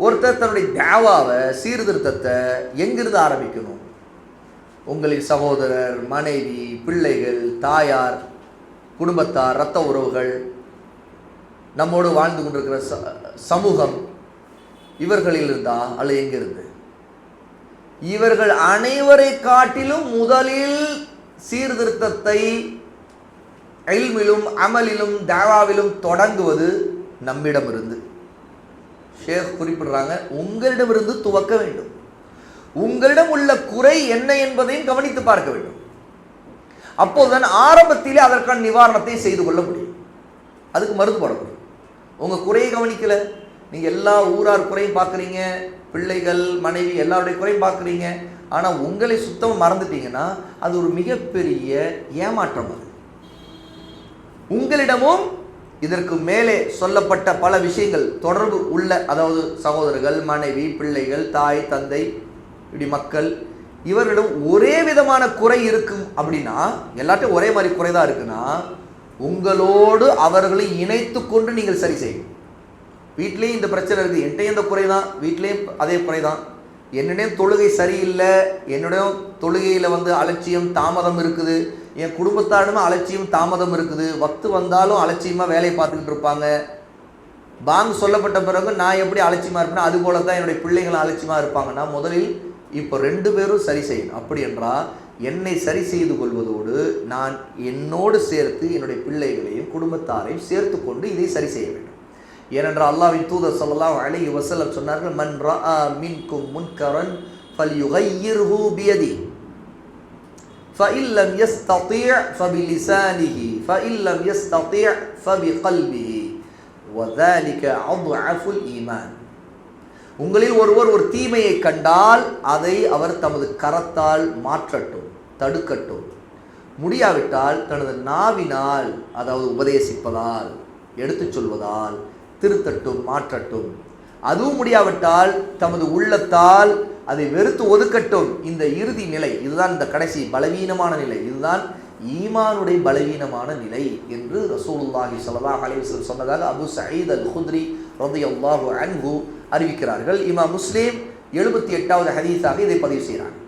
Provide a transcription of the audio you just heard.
ஒருத்தர் தன்னுடைய தேவாவை சீர்திருத்தத்தை எங்கிருந்து ஆரம்பிக்கணும்? உங்களின் சகோதரர் மனைவி பிள்ளைகள் தாயார் குடும்பத்தார் இரத்த உறவுகள் நம்மோடு வாழ்ந்து கொண்டிருக்கிற ச- சமூகம் இவர்களில் இருந்தா அல்ல எங்கிருந்து? இவர்கள் அனைவரை காட்டிலும் முதலில் சீர்திருத்தத்தை எல்மிலும் அமலிலும் தாவாவிலும் தொடங்குவது நம்மிடமிருந்து. ஷேக் குறிப்பிடுறாங்க உங்களிடமிருந்து துவக்க வேண்டும். உங்களிடம் உள்ள குறை என்ன என்பதையும் கவனித்து பார்க்க வேண்டும். அப்போதுதான் ஆரம்பத்திலே அதற்கான நிவாரணத்தை செய்து கொள்ள முடியும். அதுக்கு மருந்து போட முடியும் உங்கள் குறையை கவனிக்கல. நீங்கள் எல்லா ஊரார் குறையும் பார்க்குறீங்க பிள்ளைகள் மனைவி எல்லாருடைய குறையும் பார்க்குறீங்க. ஆனால் உங்களை சுத்தமாக மறந்துட்டீங்கன்னா அது ஒரு மிகப்பெரிய ஏமாற்றம் அது. உங்களிடமும் இதற்கு மேலே சொல்லப்பட்ட பல விஷயங்கள் தொடர்பு உள்ள அதாவது சகோதரர்கள் மனைவி பிள்ளைகள் தாய் தந்தை இப்படி மக்கள் இவர்களிடம் ஒரே விதமான குறை இருக்கும் அப்படின்னா எல்லாத்தையும் ஒரே மாதிரி குறை தான் இருக்குன்னா உங்களோடு அவர்களை இணைத்து கொண்டு நீங்கள் சரி செய்யும் வீட்லேயும் இந்த பிரச்சனை இருக்குது என்கிட்டையும் இந்த குறை தான் வீட்லேயும் அதே குறை தான் என்னுடைய தொழுகை சரியில்லை என்னுடைய தொழுகையில் வந்து அலட்சியம் தாமதம் இருக்குது. என் குடும்பத்தாருமே அலட்சியம் தாமதம் இருக்குது. வத்து வந்தாலும் அலட்சியமாக வேலையை பார்த்துக்கிட்டு இருப்பாங்க. பாங்க் சொல்லப்பட்ட பிறகு நான் எப்படி அலட்சியமாக இருப்பேன்னா அது போல தான் என்னுடைய பிள்ளைகள் அலட்சியமாக இருப்பாங்கன்னா முதலில் இப்போ ரெண்டு பேரும் சரி செய்யணும். அப்படி என்றால் என்னை சரி செய்து கொள்வதோடு நான் என்னோடு சேர்த்து என்னுடைய பிள்ளைகளையும் குடும்பத்தாரையும் சேர்த்து கொண்டு இதை சரி செய்ய வேண்டும். ஏனென்றால் அல்லாஹ்வின் தூதர் ஸல்லல்லாஹு அலைஹி வஸல்லம் சொன்னார்கள் மன் ரஆ மின்கும் முன்கரன் ஃபல்யுகையிர்ஹு பியதி فإن لم يستطيع فبلسانه فإن لم يستطيع فبقلبه وذلك أضعف الإيمان உங்களில் ஒருவர் ஒரு தீமையை கண்டால் அதை அவர் தமது கரத்தால் மாற்றட்டும் தடுக்கட்டும் முடியாவிட்டால் தனது நாவினால் அதாவது உபதேசிப்பதால் எடுத்துச் சொல்வதால் திருத்தட்டும் மாற்றட்டும். அதுவும் முடியாவிட்டால் தமது உள்ளத்தால் அதை வெறுத்து ஒதுக்கட்டும். இந்த இறுதி நிலை இதுதான் இந்த கடைசி பலவீனமான நிலை. இதுதான் ஈமானுடைய பலவீனமான நிலை என்று ரசூலுல்லாஹி ஸல்லல்லாஹு அலைஹி சொன்னதாக அபு சயீத் அல் குத்ரி ரலியல்லாஹு அன்ஹு அறிவிக்கிறார்கள். இமா முஸ்லீம் எழுபத்தி எட்டாவது ஹதீஸாக இதை பதிவு செய்கிறாங்க